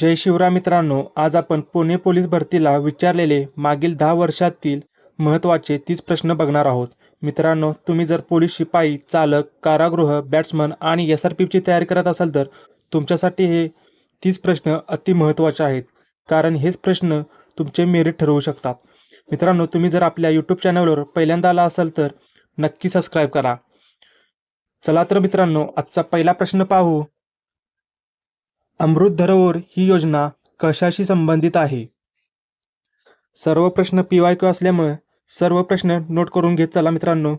जय शिवराम मित्रांनो आज आपण पुणे पोलीस भरतीला विचारलेले मागील दहा वर्षातील महत्त्वाचे तीस प्रश्न बघणार आहोत. मित्रांनो तुम्ही जर पोलीस शिपाई चालक कारागृह बॅट्समन आणि एस आर पीची तयारी करत असाल तर तुमच्यासाठी हे तीस प्रश्न अति महत्त्वाचे आहेत. कारण हेच प्रश्न तुमचे मेरिट ठरवू शकतात. मित्रांनो तुम्ही जर आपल्या यूट्यूब चॅनलवर पहिल्यांदा आला असाल तर नक्की सबस्क्राईब करा. चला तर मित्रांनो आजचा पहिला प्रश्न पाहू. अमृत धरोवर ही योजना कशाशी संबंधित आहे? सर्व प्रश्न पी वाय क्यू असल्यामुळे सर्व प्रश्न नोट करून घेत चला मित्रांनो.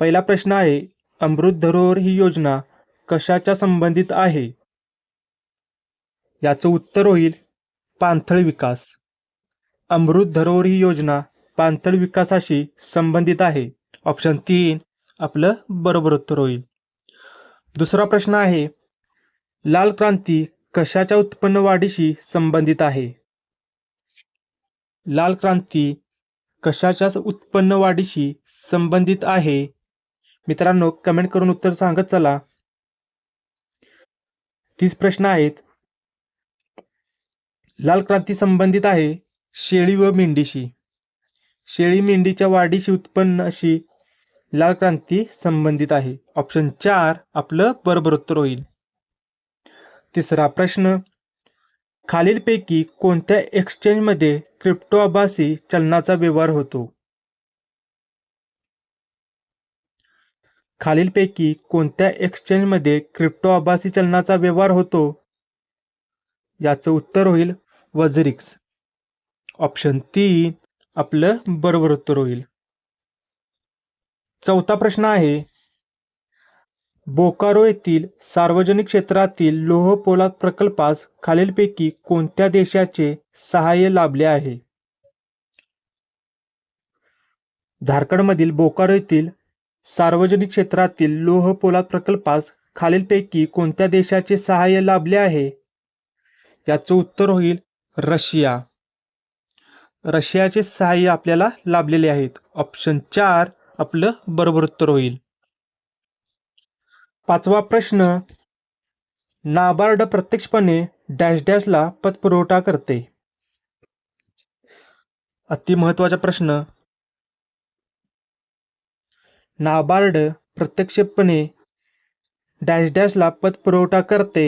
पहिला प्रश्न आहे अमृत धरोवर ही योजना कशाच्या संबंधित आहे? याचं उत्तर होईल पाणथळ विकास. अमृत धरोवर ही योजना पाणथळ विकासाशी संबंधित आहे. ऑप्शन तीन आपलं बरोबर उत्तर होईल. दुसरा प्रश्न आहे लाल क्रांती कशाच्या उत्पन्न वाढीशी संबंधित आहे? लाल क्रांती कशाच्या उत्पन्न वाढीशी संबंधित आहे? मित्रांनो कमेंट करून उत्तर सांगत चला. तीस प्रश्न आहेत. लाल क्रांती संबंधित आहे शेळी व मेंढीशी. शेळी मेंढीच्या वाढीशी उत्पन्नाशी लाल क्रांती संबंधित आहे. ऑप्शन चार आपलं बरोबर उत्तर होईल. तिसरा प्रश्न. खालीलपैकी कोणत्या एक्सचेंजमध्ये क्रिप्टो आभासी चलनाचा व्यवहार होतो? खालीलपैकी कोणत्या एक्सचेंजमध्ये क्रिप्टो आभासी चलनाचा व्यवहार होतो? याचं उत्तर होईल वजरिक्स ऑप्शन तीन आपलं बरोबर उत्तर होईल. चौथा प्रश्न आहे बोकारो येथील सार्वजनिक क्षेत्रातील लोह पोलाद प्रकल्पास खालीलपैकी कोणत्या देशाचे सहाय्य लाभले आहे? झारखंडमधील बोकारो येथील सार्वजनिक क्षेत्रातील लोह पोलाद प्रकल्पास खालीलपैकी कोणत्या देशाचे सहाय्य लाभले आहे? याचं उत्तर होईल रशिया. रशियाचे सहाय्य आपल्याला लाभलेले आहेत. ऑप्शन चार आपलं बरोबर उत्तर होईल. पाचवा प्रश्न नाबार्ड प्रत्यक्षपणे डॅश डॅशला पतपुरवठा करते. अति महत्त्वाचा प्रश्न नाबार्ड प्रत्यक्षपणे डॅश डॅशला पतपुरवठा करते?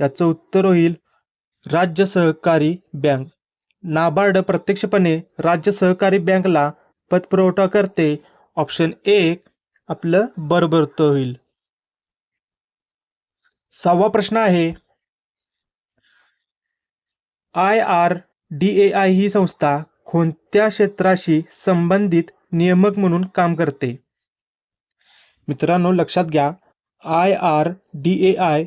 याचं उत्तर होईल राज्य सहकारी बँक. नाबार्ड प्रत्यक्षपणे राज्य सहकारी बँकला पतपुरवठा करते. ऑप्शन एक आपलं बरोबर होईल. सहावा प्रश्न आहे I R D A I ही संस्था कोणत्या क्षेत्राशी संबंधित नियमक म्हणून काम करते? मित्रांनो लक्षात घ्या I R D A I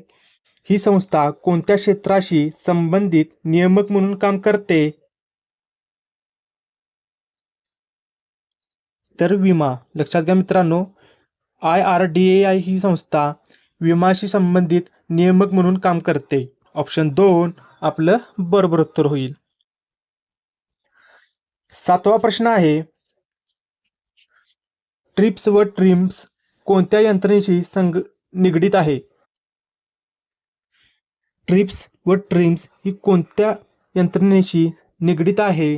ही संस्था कोणत्या क्षेत्राशी संबंधित नियमक म्हणून काम करते? तर विमा. लक्षात घ्या मित्रांनो I R D A I ही संस्था विमाशी संबंधित नियमक म्हणून काम करते. ऑप्शन दोन आपलं बरोबर उत्तर होईल. सातवा प्रश्न आहे ट्रिप्स व ट्रिम्स कोणत्या यंत्रणेशी संग निगडीत आहे? ट्रिप्स व ट्रिम्स ही कोणत्या यंत्रणेशी निगडीत आहे?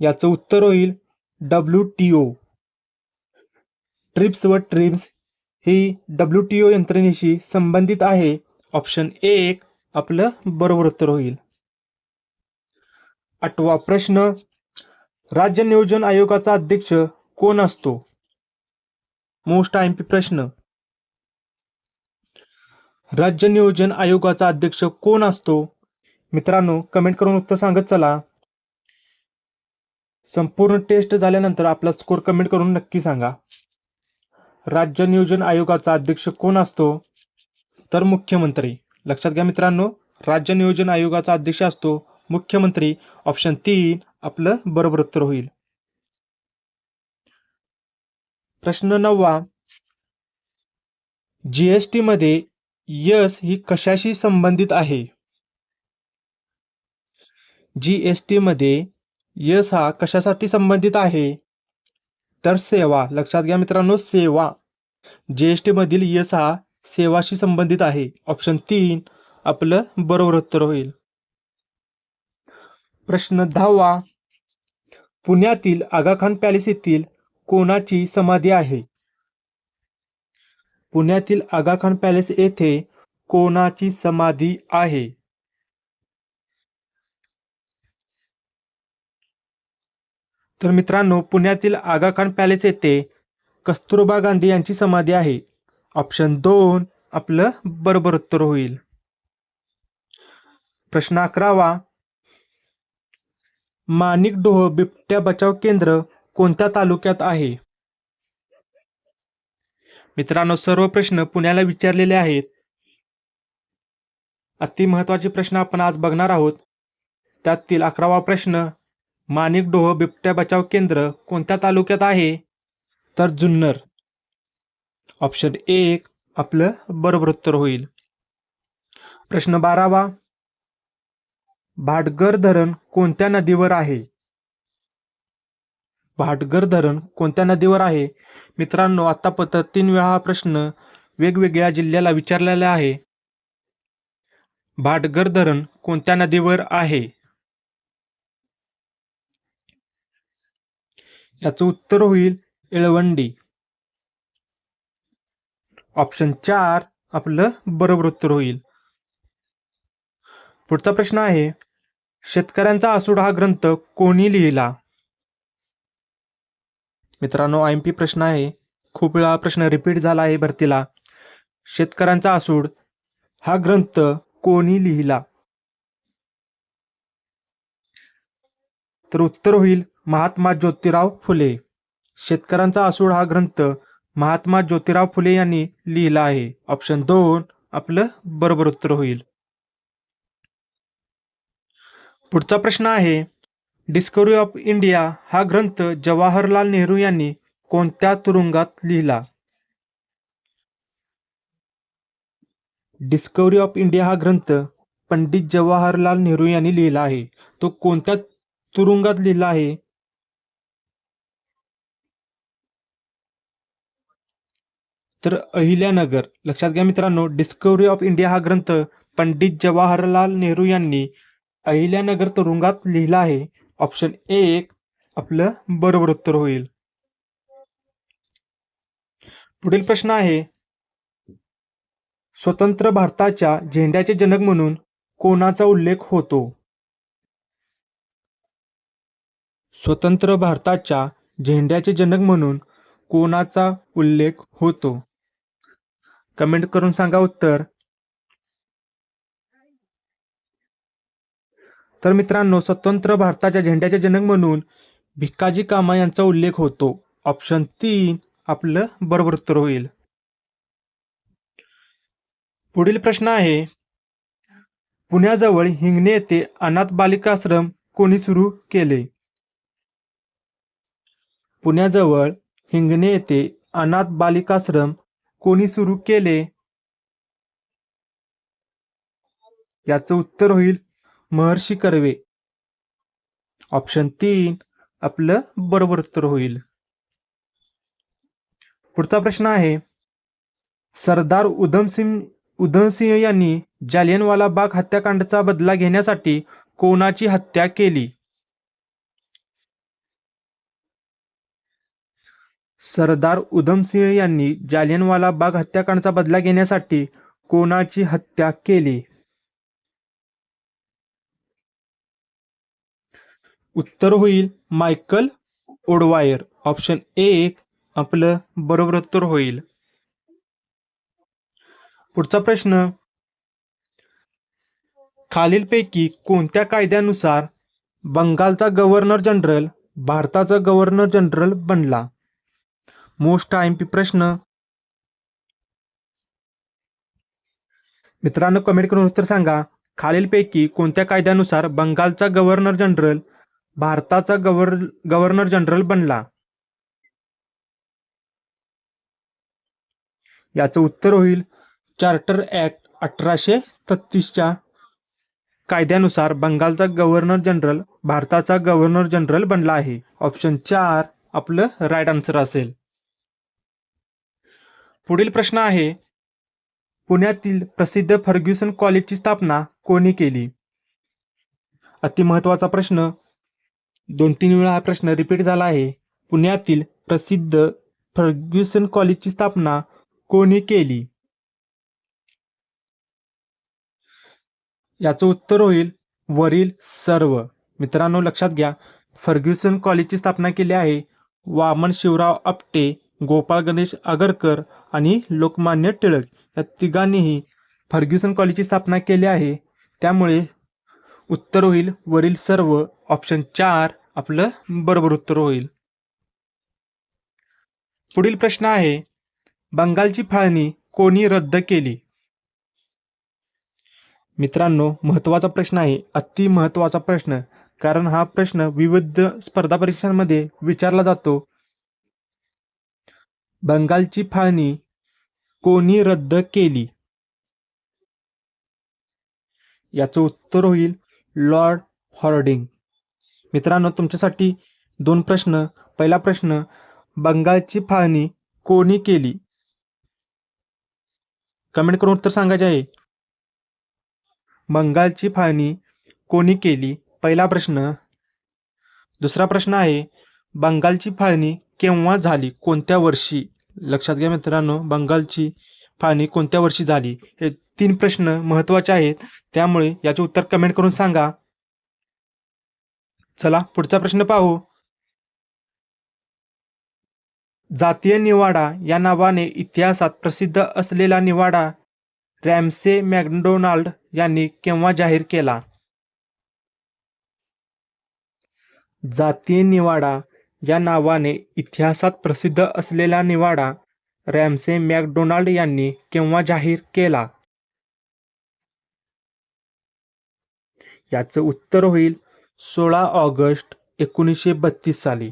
याचं उत्तर होईल डब्ल्यू टी ओ. ट्रिप्स व ट्रिम्स ही डब्ल्यू टी ओ यंत्रणेशी संबंधित आहे. ऑप्शन एक आपलं बरोबर उत्तर होईल. आठवा प्रश्न राज्य नियोजन आयोगाचा अध्यक्ष कोण असतो? मोस्ट आय एम पी प्रश्न राज्य नियोजन आयोगाचा अध्यक्ष कोण असतो? मित्रांनो कमेंट करून उत्तर सांगत चला. संपूर्ण टेस्ट झाल्यानंतर आपला स्कोर कमेंट करून नक्की सांगा. राज्य नियोजन आयोगाचा अध्यक्ष कोण असतो? तर मुख्यमंत्री. लक्षात घ्या मित्रांनो राज्य नियोजन आयोगाचा अध्यक्ष असतो मुख्यमंत्री. ऑप्शन तीन आपलं बरोबर उत्तर होईल. प्रश्न नववा. जीएसटी मध्ये यस ही कशाशी संबंधित आहे? जीएसटी मध्ये यस हा कशासाठी संबंधित आहे? तर सेवा लक्षात घ्या मित्रांनो सेवा. जी यस हा सेवाशी संबंधित आहे. ऑप्शन तीन आपलं बरोबर उत्तर होईल. प्रश्न दहावा. पुण्यातील आगाखान पॅलेस येथील कोणाची समाधी आहे? पुण्यातील आगाखान पॅलेस येथे कोणाची समाधी आहे? तर मित्रांनो पुण्यातील आगाखान पॅलेस येथे कस्तुरबा गांधी यांची समाधी आहे. ऑप्शन दोन आपलं बरोबर उत्तर होईल. प्रश्न अकरावा. माणिक डोह बिबट्या बचाव केंद्र कोणत्या तालुक्यात आहे? मित्रांनो सर्व प्रश्न पुण्याला विचारलेले आहेत. अति महत्त्वाचे प्रश्न आपण आज बघणार आहोत. त्यातील अकरावा प्रश्न माणिक डोह बिबट्या बचाव केंद्र कोणत्या तालुक्यात आहे? तर जुन्नर. ऑप्शन एक आपलं बरोबर उत्तर होईल. प्रश्न बारावा. भाटगर धरण कोणत्या नदीवर आहे? भाटगर धरण कोणत्या नदीवर आहे? मित्रांनो आतापर्यंत तीन वेळा हा प्रश्न वेगवेगळ्या जिल्ह्याला विचारलेला आहे. भाटगर धरण कोणत्या नदीवर आहे? याचं उत्तर होईल इळवंडी ऑप्शन चार आपलं बरोबर उत्तर होईल. पुढचा प्रश्न आहे शेतकऱ्यांचा आसूड हा ग्रंथ कोणी लिहिला? मित्रांनो आय एम पी प्रश्न आहे. खूप वेळा प्रश्न रिपीट झाला आहे भरतीला. शेतकऱ्यांचा आसूड हा ग्रंथ कोणी लिहिला? तर उत्तर होईल महात्मा ज्योतिराव फुले. शेतकऱ्यांचा आसूड हा ग्रंथ महात्मा ज्योतिराव फुले यांनी लिहिला आहे. ऑप्शन दोन आपलं बरोबर उत्तर होईल. पुढचा प्रश्न आहे डिस्कवरी ऑफ इंडिया हा ग्रंथ जवाहरलाल नेहरू यांनी कोणत्या तुरुंगात लिहिला? डिस्कवरी ऑफ इंडिया हा ग्रंथ पंडित जवाहरलाल नेहरू यांनी लिहिला आहे. तो कोणत्या तुरुंगात लिहिला आहे? तर अहिल्यानगर. लक्षात घ्या मित्रांनो डिस्कवरी ऑफ इंडिया हा ग्रंथ पंडित जवाहरलाल नेहरू यांनी अहिल्यानगर तुरुंगात लिहिला आहे. ऑप्शन एक आपलं बरोबर उत्तर होईल. पुढील प्रश्न आहे स्वतंत्र भारताच्या झेंड्याचे जनक म्हणून कोणाचा उल्लेख होतो? स्वतंत्र भारताच्या झेंड्याचे जनक म्हणून कोणाचा उल्लेख होतो? कमेंट करून सांगा उत्तर. तर मित्रांनो स्वतंत्र भारताच्या झेंड्याचे जनक म्हणून भिक्काजी कामा यांचा उल्लेख होतो. ऑप्शन तीन आपलं बरोबर उत्तर होईल. पुढील प्रश्न आहे पुण्याजवळ हिंगणे येथे अनाथ बालिकाश्रम कोणी सुरू केले? पुण्याजवळ हिंगणे येथे अनाथ बालिकाश्रम कोणी सुरू केले? याचं उत्तर होईल महर्षी कर्वे. ऑप्शन तीन आपलं बरोबर उत्तर होईल. पुढचा प्रश्न आहे सरदार उधमसिंग उधमसिंह यांनी जालियनवाला बाग हत्याकांडाचा बदला घेण्यासाठी कोणाची हत्या केली? सरदार उधमसिंह यांनी जालियनवाला बाग हत्याकांडचा बदला घेण्यासाठी कोणाची हत्या केली? उत्तर होईल मायकल ओडवायर. ऑप्शन एक आपलं बरोबर उत्तर होईल. पुढचा प्रश्न खालीलपैकी कोणत्या कायद्यानुसार बंगालचा गव्हर्नर जनरल भारताचा गव्हर्नर जनरल बनला? मोस्ट आय एम पी प्रश्न. मित्रांनो कमेंट करून उत्तर सांगा. खालीलपैकी कोणत्या कायद्यानुसार बंगालचा गव्हर्नर जनरल भारताचा गव्हर गव्हर्नर जनरल बनला? याचं उत्तर होईल चार्टर ऍक्ट अठराशे तत्तीसच्या कायद्यानुसार बंगालचा गव्हर्नर जनरल भारताचा गव्हर्नर जनरल बनला आहे. ऑप्शन चार आपलं राईट आन्सर असेल. पुढील प्रश्न आहे पुण्यातील प्रसिद्ध फर्ग्युसन कॉलेजची स्थापना कोणी केली? अतिमहत्वाचा प्रश्न. दोन तीन वेळा हा प्रश्न रिपीट झाला आहे. पुण्यातील प्रसिद्ध फर्ग्युसन कॉलेजची स्थापना कोणी केली? याचं उत्तर होईल वरील सर्व. मित्रांनो लक्षात घ्या. फर्ग्युसन कॉलेजची स्थापना केली आहे वामन शिवराव आपटे गोपाळ गणेश आगरकर आणि लोकमान्य टिळक या तिघांनीही फर्ग्युसन कॉलेजची स्थापना केली आहे. त्यामुळे उत्तर होईल वरील सर्व ऑप्शन चार आपलं बरोबर उत्तर होईल. पुढील प्रश्न आहे बंगालची फाळणी कोणी रद्द केली? मित्रांनो महत्त्वाचा प्रश्न आहे अति महत्त्वाचा प्रश्न कारण हा प्रश्न विविध स्पर्धा परीक्षांमध्ये विचारला जातो. बंगालची फाळणी कोणी रद्द केली? याचं उत्तर होईल लॉर्ड हॉर्डिंग. मित्रांनो तुमच्यासाठी दोन प्रश्न. पहिला प्रश्न बंगालची फाळणी कोणी केली? कमेंट करून उत्तर सांगायचे आहे. बंगालची फाळणी कोणी केली? पहिला प्रश्न. दुसरा प्रश्न आहे बंगालची फाळणी केव्हा झाली? कोणत्या वर्षी? लक्षात घ्या मित्रांनो बंगालची फाळणी कोणत्या वर्षी झाली? हे तीन प्रश्न महत्त्वाचे आहेत. त्यामुळे याचे उत्तर कमेंट करून सांगा. चला पुढचा प्रश्न पाहू. जातीय निवाडा या नावाने इतिहासात प्रसिद्ध असलेला निवाडा रॅमसे मॅकडोनाल्ड यांनी केव्हा जाहीर केला? जातीय निवाडा या नावाने इतिहासात प्रसिद्ध असलेला निवाडा रॅमसे मॅकडोनाल्ड यांनी केव्हा जाहीर केला? याचं उत्तर होईल सोळा ऑगस्ट एकोणीसशे बत्तीस साली.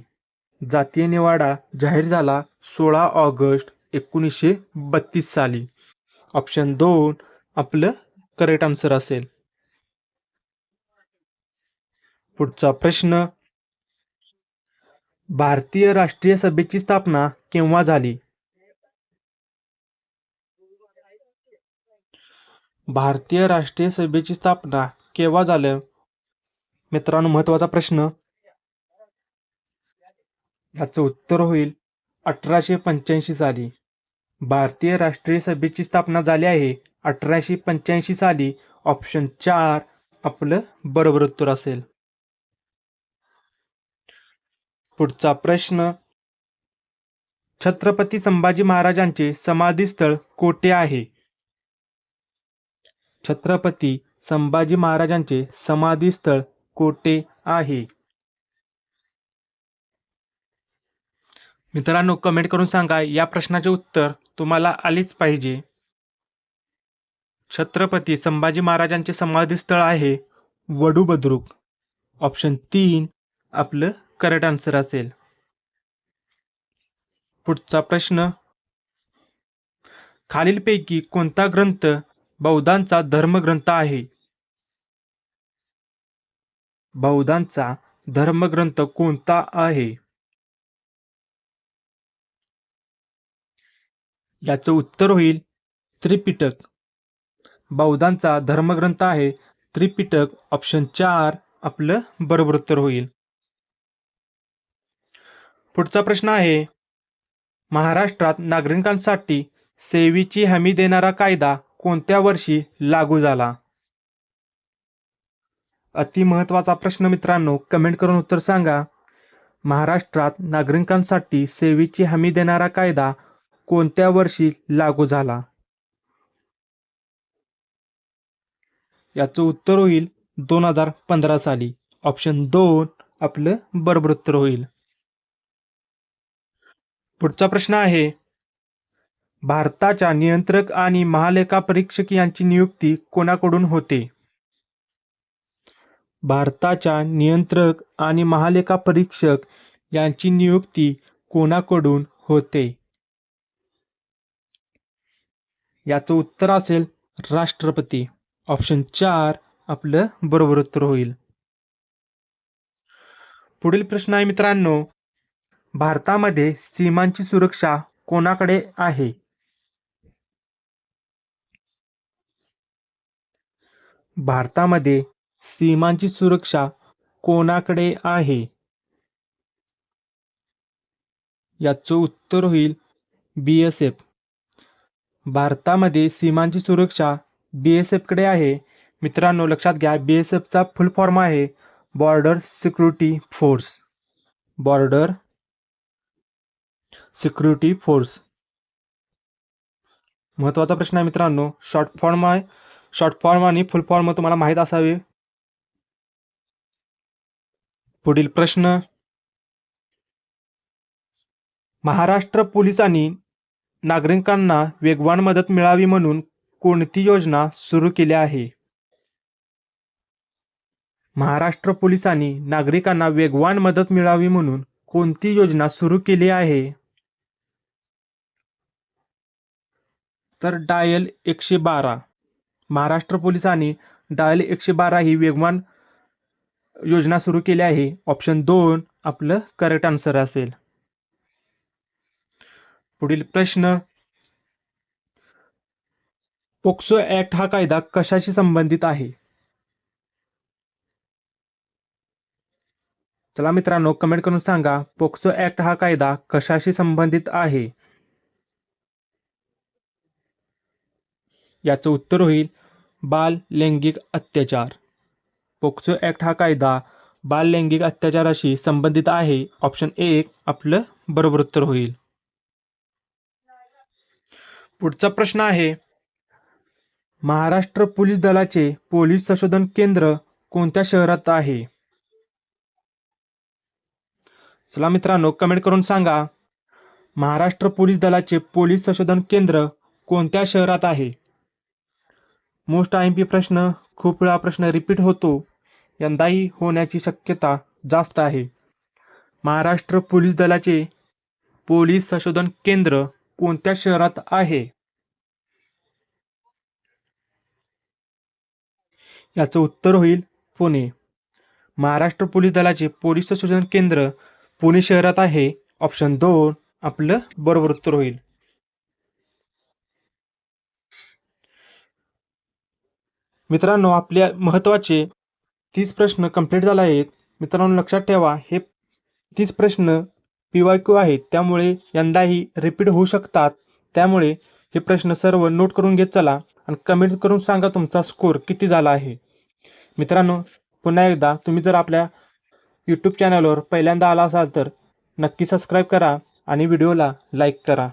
जातीय निवाडा जाहीर झाला सोळा ऑगस्ट एकोणीसशे बत्तीस साली. ऑप्शन दोन आपलं करेक्ट आन्सर असेल. पुढचा प्रश्न भारतीय राष्ट्रीय सभेची स्थापना केव्हा झाली? भारतीय राष्ट्रीय सभेची स्थापना केव्हा झालं? मित्रांनो महत्त्वाचा प्रश्न. याचं उत्तर होईल अठराशे पंच्याऐंशी साली. भारतीय राष्ट्रीय सभेची स्थापना झाली आहे अठराशे पंच्याऐंशी साली. ऑप्शन चार आपलं बरोबर उत्तर असेल. पुढचा प्रश्न. छत्रपती संभाजी महाराजांचे समाधीस्थळ कोठे आहे? छत्रपती संभाजी महाराजांचे समाधीस्थळ कोठे आहे? मित्रांनो कमेंट करून सांगा. या प्रश्नाचे उत्तर तुम्हाला आलेच पाहिजे. छत्रपती संभाजी महाराजांचे समाधीस्थळ आहे वडूबद्रुक ऑप्शन तीन आपलं करेक्ट आन्सर असेल. पुढचा प्रश्न. खालीलपैकी कोणता ग्रंथ बौद्धांचा धर्मग्रंथ आहे? बौद्धांचा धर्मग्रंथ कोणता आहे? याचं उत्तर होईल त्रिपिटक. बौद्धांचा धर्मग्रंथ आहे. त्रिपिटक ऑप्शन चार आपलं बरोबर उत्तर होईल. पुढचा प्रश्न आहे. महाराष्ट्रात नागरिकांसाठी सेवेची हमी देणारा कायदा कोणत्या वर्षी लागू झाला? अति महत्त्वाचा प्रश्न मित्रांनो कमेंट करून उत्तर सांगा. महाराष्ट्रात नागरिकांसाठी सेवेची हमी देणारा कायदा कोणत्या वर्षी लागू झाला? याचं उत्तर होईल दोन हजार पंधरा साली. ऑप्शन दोन आपलं बरोबर उत्तर होईल. पुढचा प्रश्न आहे. भारताच्या नियंत्रक आणि महालेखा परीक्षक यांची नियुक्ती कोणाकडून होते? भारताच्या नियंत्रक आणि महालेखा परीक्षक यांची नियुक्ती कोणाकडून होते? याचं उत्तर असेल राष्ट्रपती. ऑप्शन चार आपलं बरोबर उत्तर होईल. पुढील प्रश्न आहे मित्रांनो. भारतामध्ये सीमांची सुरक्षा कोणाकडे आहे? भारतामध्ये सीमांची सुरक्षा कोणाकडे आहे? याचं उत्तर होईल बी एस एफ. भारतामध्ये सीमांची सुरक्षा बी एस एफकडे आहे. मित्रांनो लक्षात घ्या बी एस फुल फॉर्म आहे border security force. Border security force. महत्त्वाचा प्रश्न आहे मित्रांनो शॉर्ट फॉर्म आहे. शॉर्ट फॉर्म आणि फुल फॉर्म तुम्हाला माहीत असावे. पुढील प्रश्न. महाराष्ट्र पोलिसांनी नागरिकांना वेगवान मदत मिळावी म्हणून कोणती योजना सुरू केली आहे? महाराष्ट्र पोलिसांनी नागरिकांना वेगवान मदत मिळावी म्हणून कोणती योजना सुरू केली आहे? तर डायल एकशे बारा. महाराष्ट्र पोलिसांनी डायल एकशे बारा ही वेगवान योजना सुरू केली आहे. ऑप्शन दोन आपलं करेक्ट आन्सर असेल. पुढील प्रश्न. पोक्सो ऍक्ट हा कायदा कशाशी संबंधित आहे? चला मित्रांनो कमेंट करून सांगा पोक्सो ऍक्ट हा कायदा कशाशी संबंधित आहे? याचं उत्तर होईल बाल लैंगिक अत्याचार. पोक्सो ॲक्ट हा कायदा बाल लैंगिक अत्याचाराशी संबंधित आहे. ऑप्शन एक आपलं बरोबर उत्तर होईल. पुढचा प्रश्न आहे महाराष्ट्र पोलीस दलाचे पोलीस संशोधन केंद्र कोणत्या शहरात आहे? चला मित्रांनो कमेंट करून सांगा महाराष्ट्र पोलीस दलाचे पोलीस संशोधन केंद्र कोणत्या शहरात आहे? मोस्ट आय एम पी प्रश्न खूप वेळा प्रश्न रिपीट होतो यंदाही होण्याची शक्यता जास्त आहे. महाराष्ट्र पोलीस दलाचे पोलीस संशोधन केंद्र कोणत्या शहरात आहे? याचं उत्तर होईल पुणे. महाराष्ट्र पोलीस दलाचे पोलीस संशोधन केंद्र पुणे शहरात आहे. ऑप्शन दोन आपलं बरोबर उत्तर होईल. मित्रांनो आपल्या महत्त्वाचे तीस प्रश्न कंप्लीट झाले आहेत. मित्रांनो लक्षात ठेवा हे तीस प्रश्न पी वाय क्यू आहेत. त्यामुळे यंदाही रिपीट होऊ शकतात. त्यामुळे हे प्रश्न सर्व नोट करून घेत चला आणि कमेंट करून सांगा तुमचा स्कोर किती झाला आहे. मित्रांनो पुन्हा एकदा तुम्ही जर आपल्या यूट्यूब चॅनलवर पहिल्यांदा आला असाल तर नक्की सबस्क्राईब करा आणि व्हिडिओला लाईक करा.